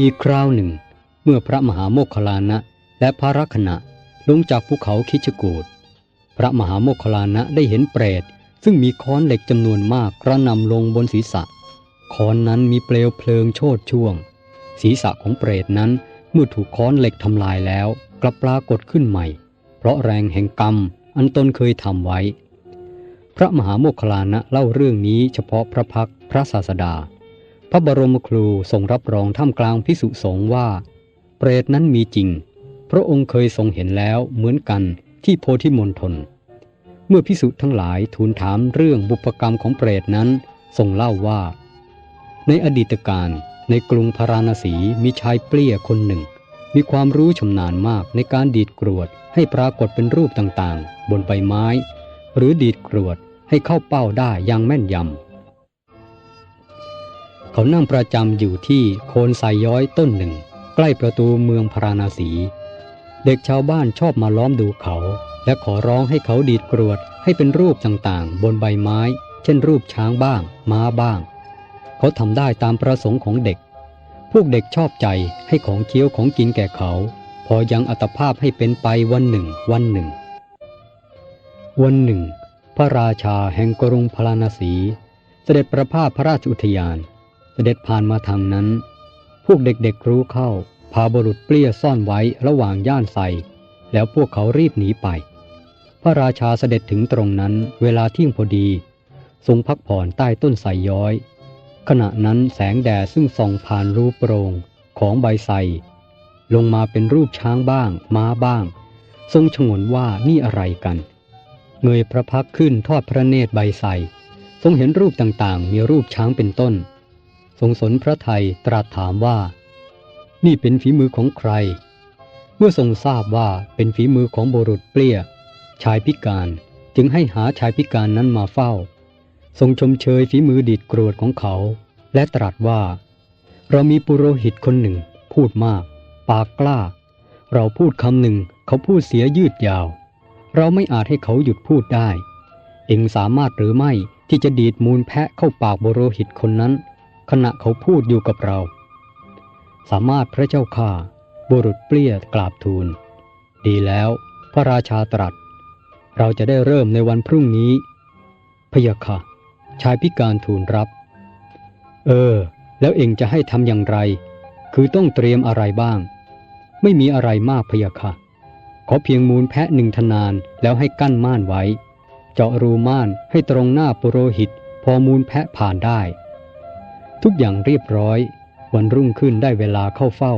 อีกคราวหนึ่ง เมื่อพระมหาโมคคลานะและพระรักษณะลงจากภูเขาคิชกูดพระมหาโมคคลานะได้เห็นเปรต ซึ่งมีค้อนเหล็กจำนวนมากกระนำลงบนศีรษะ ค้อนนั้นมีเปลวเพลิงโชดช่วง ศีรษะของเปรตนั้นเมื่อถูกค้อนเหล็กทำลายแล้วกลับปรากฏขึ้นใหม่ เพราะแรงแห่งกรรมอันตนเคยทำไว้ พระมหาโมคคลานะเล่าเรื่องนี้เฉพาะพระพักพระศาสดา พระบรมครูทรงรับรองท่ามกลางพิสุสงฆ์ว่า เปรตนั้นมีจริง พระองค์เคยทรงเห็นแล้วเหมือนกันที่โพธิมณฑลเมื่อพิสุทั้งหลายทูลถามเรื่องบุพกรรมของเปรตนั้นทรงเล่าว่า ในอดีตการในกรุงพาราณสีมีชายเปลี้ยคนหนึ่ง มีความรู้ชำนาญมากในการดีดกรวดให้ปรากฏเป็นรูปต่างๆ บนใบไม้ หรือดีดกรวดให้เข้าเป้าได้อย่างแม่นยำ เขานั่งประจำอยู่ที่โคนไซย้อยต้นหนึ่ง ใกล้ประตูเมืองพาราณสี เด็กชาวบ้านชอบมาล้อมดูเขา และขอร้องให้เขาดีดกรวดให้เป็นรูปต่างๆ บนใบไม้ เช่นรูปช้างบ้าง ม้าบ้าง เขาทำได้ตามประสงค์ของเด็ก พวกเด็กชอบใจให้ของเคี้ยวของกินแก่เขา พอยังอัตภาพให้เป็นไปวันหนึ่ง วันหนึ่ง วันหนึ่ง พระราชาแห่งกรุงพาราณสี เสด็จประพาสพระราชอุทยาน เสด็จผ่านมาทางนั้น พวกเด็กๆรู้เข้า พาบุรุษเปลี้ยซ่อนไว้ระหว่างย่านไซแล้วพวกเขารีบหนีไป พระราชาเสด็จถึงตรงนั้นเวลาเที่ยงพอดี ทรงพักผ่อนใต้ต้นไทรย้อย ขณะนั้นแสงแดดซึ่งส่องผ่านรูปโปรงของใบไทรลงมาเป็นรูปช้างบ้าง ม้าบ้าง ทรงฉงนว่านี่อะไรกัน เงยพระพักขึ้นทอดพระเนตรใบไทรทรงเห็นรูปต่างๆ มีรูปช้างเป็นต้น ทรงสนพระไทยตรัสถามว่า นี่เป็นฝีมือของใคร เมื่อทรงทราบว่าเป็นฝีมือของบุรุษเปลี้ย ชายพิการจึงให้หาชายพิการนั้นมาเฝ้า ทรงชมเชยฝีมือดีดกรวดของเขา และตรัสว่า เรามีปุโรหิตคนหนึ่ง พูดมาก ปากกล้า เราพูดคำหนึ่งเขาพูดเสียยืดยาว เราไม่อาจให้เขาหยุดพูดได้ เองสามารถหรือไม่ที่จะดีดมูลแพะเข้าปากบุโรหิตคนนั้น ขณะเขาพูดอยู่กับเรา สามารถพระเจ้าข้าบุรุษเปลี้ยกราบทูล ดีแล้ว พระราชาตรัส เราจะได้เริ่มในวันพรุ่งนี้พะยะค่ะ ชายพิการทูลรับ เออ แล้วเองจะให้ทำอย่างไร คือต้องเตรียมอะไรบ้าง ไม่มีอะไรมากพะยะค่ะ ขอเพียงมูลแพะหนึ่งทนานแล้วให้กั้นม่านไว้ เจาะรูม่านให้ตรงหน้าปุโรหิต พอมูลแพะผ่านได้ ทุกอย่างเรียบร้อย วันรุ่งขึ้นได้เวลาเข้าเฝ้า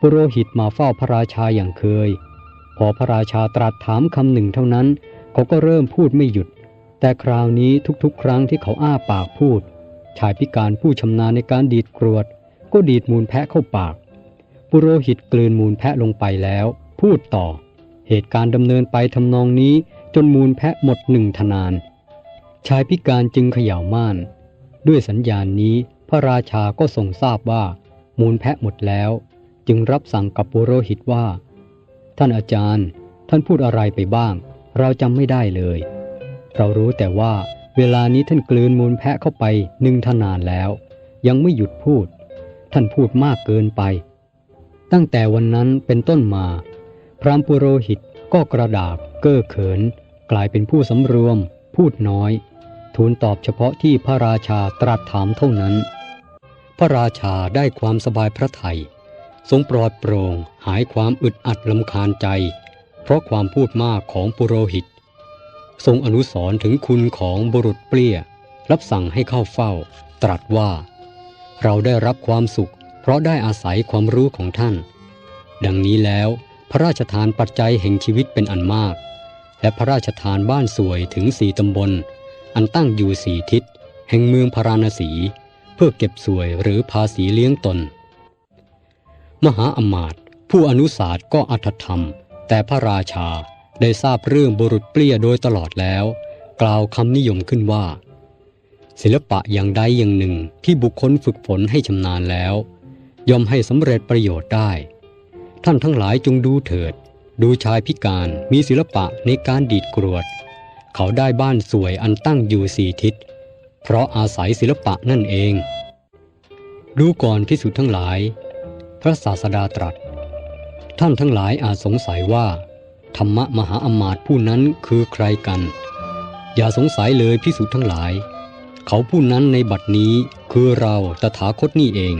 ปุโรหิตมาเฝ้าพระราชาอย่างเคย พอพระราชาตรัสถามคำหนึ่งเท่านั้น เขาก็เริ่มพูดไม่หยุด แต่คราวนี้ทุกๆ ครั้งที่เขาอ้าปากพูด ชายพิการผู้ชำนาญในการดีดกรวด ก็ดีดมูลแพะเข้าปาก ปุโรหิตกลืนมูลแพะลงไปแล้ว พูดต่อ เหตุการณ์ดำเนินไปทำนองนี้จนมูลแพะหมดหนึ่งทนาน ชายพิการจึงเขย่าม่าน ด้วยสัญญาณนี้ พระราชาก็ทรงทราบว่า มูลแพะหมดแล้ว จึงรับสั่งกับปุโรหิตว่า ท่านอาจารย์ ท่านพูดอะไรไปบ้าง เราจำไม่ได้เลย เรารู้แต่ว่าเวลานี้ท่านกลืนมูลแพะเข้าไปหนึ่งทนานแล้ว ยังไม่หยุดพูด ท่านพูดมากเกินไป ตั้งแต่วันนั้นเป็นต้นมา พรามปุโรหิตก็กระดาบเก้อเขิน กลายเป็นผู้สำรวม พูดน้อย ทูลตอบเฉพาะที่พระราชาตรัสถามเท่านั้น พระราชาได้ความสบายพระทัยทรงปลอดโปร่งหายความอึดอัดลำคาญใจ เพราะความพูดมากของปุโรหิต ทรงอนุสรถึงคุณของบุรุษเปลี้ย รับสั่งให้เข้าเฝ้า ตรัสว่า เราได้รับความสุข เพราะได้อาศัยความรู้ของท่าน ดังนี้แล้วพระราชทานปัจจัยแห่งชีวิตเป็นอันมาก และพระราชทานบ้านสวยถึงสี่ตำบล อันตั้งอยู่สี่ทิศ แห่งเมืองพาราณสี พื่อเก็บสวยหรือภาษีเลี้ยงตน มหาอมาตย์ผู้อนุสาสก็อัตธรรม แต่พระราชาได้ทราบเรื่องบุรุษเปลี้ยโดยตลอดแล้ว กล่าวคำนิยมขึ้นว่า ศิลปะอย่างใดอย่างหนึ่งที่บุคคลฝึกฝนให้ชำนาญแล้ว ย่อมให้สำเร็จประโยชน์ได้ ท่านทั้งหลายจงดูเถิด ดูชายพิการมีศิลปะในการดีดกรวด เขาได้บ้านสวยอันตั้งอยู่สี่ทิศ เพราะอาศัยศิลปะนั่นเอง ดูก่อนพิสุทธ์ทั้งหลาย พระศาสดาตรัส ท่านทั้งหลายอาจสงสัยว่า ธรรมะมหาอมาตย์ผู้นั้นคือใครกัน อย่าสงสัยเลยพิสุทั้งหลาย เขาผู้นั้นในบัดนี้คือเราตถาคตนี่เอง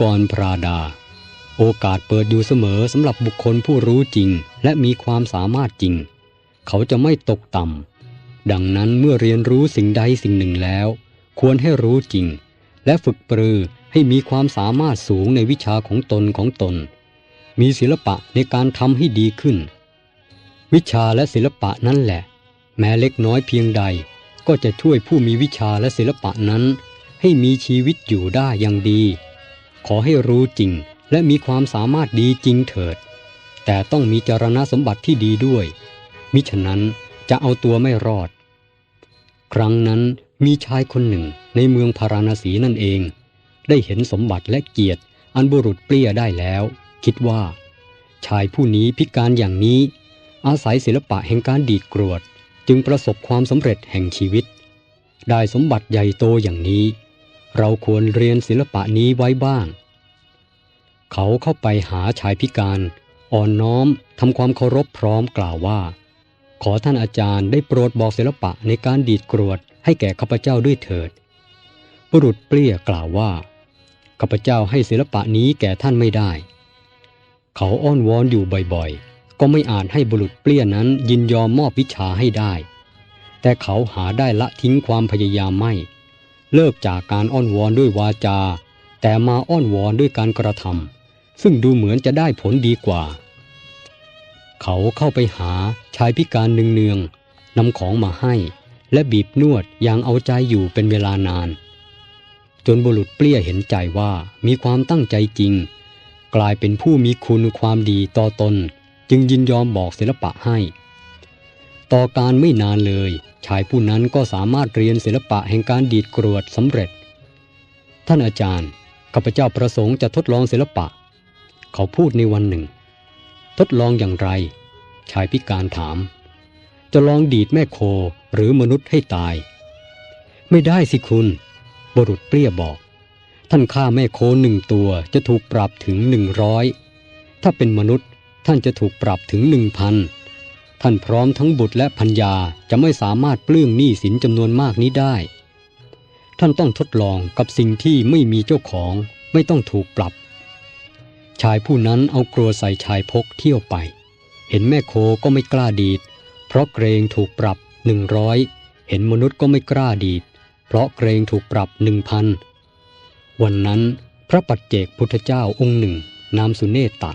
ก่อนพระดา โอกาสเปิดอยู่เสมอสำหรับบุคคลผู้รู้จริง และมีความสามารถจริง เขาจะไม่ตกต่ำดังนั้นเมื่อเรียนรู้สิ่งใดสิ่งหนึ่งแล้ว ควรให้รู้จริง และฝึกปรือให้มีความสามารถสูงในวิชาของตนของตน มีศิลปะในการทำให้ดีขึ้น วิชาและศิลปะนั่นแหละ แม้เล็กน้อยเพียงใด ก็จะช่วยผู้มีวิชาและศิลปะนั้น ให้มีชีวิตอยู่ได้อย่างดี ขอให้รู้จริงและมีความสามารถดีจริงเถิด แต่ต้องมีจารณสมบัติที่ดีด้วย มิฉะนั้นจะเอาตัวไม่รอด ครั้งนั้นมีชายคนหนึ่งในเมืองพาราณสีนั่นเอง ได้เห็นสมบัติและเกียรติอันบุรุษเปรี้ยได้แล้ว คิดว่า ชายผู้นี้พิการอย่างนี้ อาศัยศิลปะแห่งการดีดกรวด จึงประสบความสำเร็จแห่งชีวิต ได้สมบัติใหญ่โตอย่างนี้ เราควรเรียนศิลปะนี้ไว้บ้าง เขาเข้าไปหาชายพิการ อ่อนน้อมทำความเคารพพร้อมกล่าวว่า ขอท่านอาจารย์ได้โปรดบอกศิลปะในการดีดกรวดให้แก่ข้าพเจ้าด้วยเถิด บุรุษเปรี้ยกล่าวว่าข้าพเจ้าให้ศิลปะนี้แก่ท่านไม่ได้ เขาอ้อนวอนอยู่บ่อยๆ ก็ไม่อาจให้บุรุษเปรี้ยนั้นยินยอมมอบวิชาให้ได้ แต่เขาหาได้ละทิ้งความพยายามไม่ เลิกจากการอ้อนวอนด้วยวาจา แต่มาอ้อนวอนด้วยการกระทำซึ่งดูเหมือนจะได้ผลดีกว่า เขาเข้าไปหาชายพิการเนืองๆนำของมาให้ และบีบนวดอย่างเอาใจอยู่เป็นเวลานาน จนบุรุษเปรี้ยเห็นใจว่ามีความตั้งใจจริง กลายเป็นผู้มีคุณความดีต่อตน จึงยินยอมบอกศิลปะให้ ต่อการไม่นานเลย ชายผู้นั้นก็สามารถเรียนศิลปะแห่งการดีดกรวดสำเร็จ ท่านอาจารย์ ข้าพเจ้าประสงค์จะทดลองศิลปะ เขาพูดในวันหนึ่ง ทดลองอย่างไร ชายพิการถาม จะลองดีดแม่โคหรือมนุษย์ให้ตาย ไม่ได้สิคุณ บรุษเปรี้ยบอก ท่านฆ่าแม่โคหนึ่งตัวจะถูกปรับถึงหนึ่งร้อยถ้าเป็นมนุษย์ท่านจะถูกปรับถึงหนึ่งพัน ท่านพร้อมทั้งบุตรและพัญญาจะไม่สามารถปลื้มหนี้สินจำนวนมากนี้ได้ ท่านต้องทดลองกับสิ่งที่ไม่มีเจ้าของไม่ต้องถูกปรับ ชายผู้นั้นเอากลัวใส่ชายพกเที่ยวไป เห็นแม่โคก็ไม่กล้าดีด เพราะเกรงถูกปรับหนึ่งร้อยเห็นมนุษย์ก็ไม่กล้าดีด เพราะเกรงถูกปรับหนึ่งพันวันนั้นพระปัจเจกพุทธเจ้าองค์หนึ่ง นามสุเนตตะ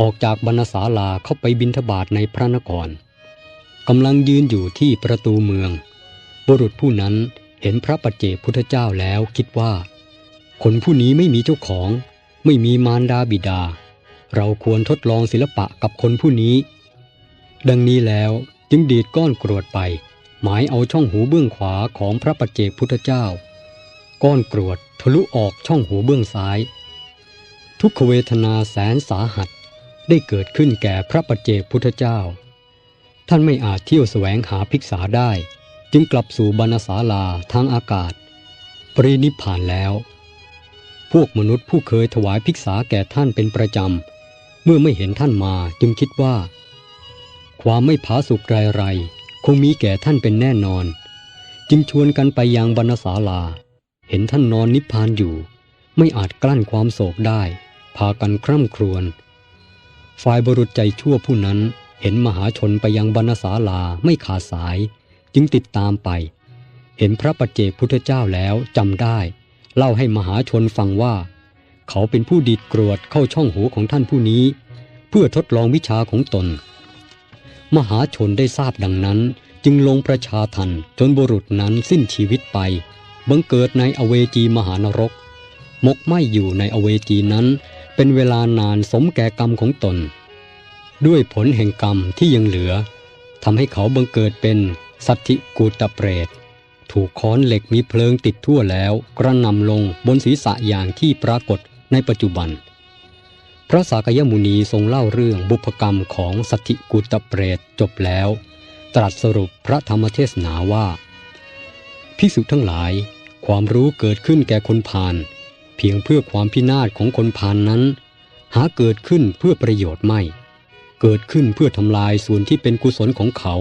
ออกจากบรรณศาลาเข้าไปบินทบาทในพระนครกำลังยืนอยู่ที่ประตูเมือง บุรุษผู้นั้นเห็นพระปัจเจกพุทธเจ้าแล้วคิดว่า คนผู้นี้ไม่มีเจ้าของ ไม่มีมารดาบิดา เราควรทดลองศิลปะกับคนผู้นี้ ดังนี้แล้วจึงดีดก้อนกรวดไป หมายเอาช่องหูเบื้องขวาของพระปัจเจกพุทธเจ้า ก้อนกรวดทะลุออกช่องหูเบื้องซ้าย ทุกขเวทนาแสนสาหัส ได้เกิดขึ้นแก่พระปัจเจกพุทธเจ้า ท่านไม่อาจเที่ยวแสวงหาภิกษาได้ จึงกลับสู่บรรณศาลาทางอากาศ ปรินิพานแล้ว พวกมนุษย์ผู้เคยถวายภิกษาแก่ท่านเป็นประจำ เมื่อไม่เห็นท่านมาจึงคิดว่า ความไม่ผาสุกไรไรคงมีแก่ท่านเป็นแน่นอน จึงชวนกันไปยังบรรณศาลา เห็นท่านนอนนิพพานอยู่ ไม่อาจกลั้นความโศกได้ พากันคร่ำครวญ ฝ่ายบรุษใจชั่วผู้นั้นเห็นมหาชนไปยังบรรณศาลาไม่ขาดสาย จึงติดตามไป เห็นพระปัจเจกพุทธเจ้าแล้วจำได้ เล่าให้มหาชนฟังว่า เขาเป็นผู้ดีดกรวดเข้าช่องหูของท่านผู้นี้ เพื่อทดลองวิชาของตน มหาชนได้ทราบดังนั้นจึงลงประชาทันจนบุรุษนั้นสิ้นชีวิตไป บังเกิดในอเวจีมหานรก มกไหมอยู่ในอเวจีนั้น เป็นเวลานานสมแก่กรรมของตน ด้วยผลแห่งกรรมที่ยังเหลือทำให้เขาบังเกิดเป็นสัตธิกูตเปรต ถูกค้อนเหล็กมีเพลิงติดทั่วแล้ว กระนำลงบนศีรษะอย่างที่ปรากฏในปัจจุบัน พระสากยมุนีทรงเล่าเรื่องบุพกรรมของสัตธิกุตเปรตจบแล้ว ตรัสสรุปพระธรรมเทศนาว่า ภิกษุทั้งหลาย ความรู้เกิดขึ้นแก่คนพาล เพียงเพื่อความพินาศของคนพานนั้น หาเกิดขึ้นเพื่อประโยชน์ไม่ เกิดขึ้นเพื่อทำลายส่วนที่เป็นกุศลของเขา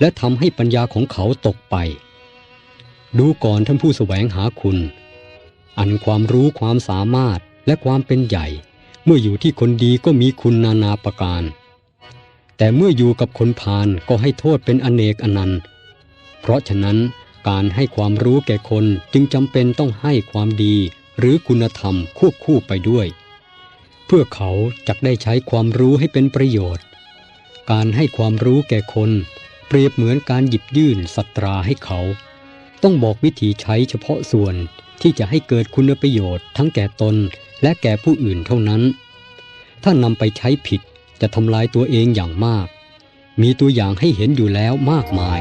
และทำให้ปัญญาของเขาตกไป ดูก่อนท่านผู้แสวงหาคุณ อันความรู้ความสามารถและความเป็นใหญ่ เมื่ออยู่ที่คนดีก็มีคุณนานาประการ แต่เมื่ออยู่กับคนพาลก็ให้โทษเป็นอเนกอนันต์เพราะฉะนั้นการให้ความรู้แก่คนจึงจำเป็นต้องให้ความดี หรือคุณธรรมควบคู่ไปด้วย เพื่อเขาจะได้ใช้ความรู้ให้เป็นประโยชน์ การให้ความรู้แก่คนเปรียบเหมือนการหยิบยื่นสัตราให้เขา ต้องบอกวิธีใช้เฉพาะส่วนที่จะให้เกิดคุณประโยชน์ทั้งแก่ตนและแก่ผู้อื่นเท่านั้น ถ้านำไปใช้ผิดจะทำลายตัวเองอย่างมาก มีตัวอย่างให้เห็นอยู่แล้วมากมาย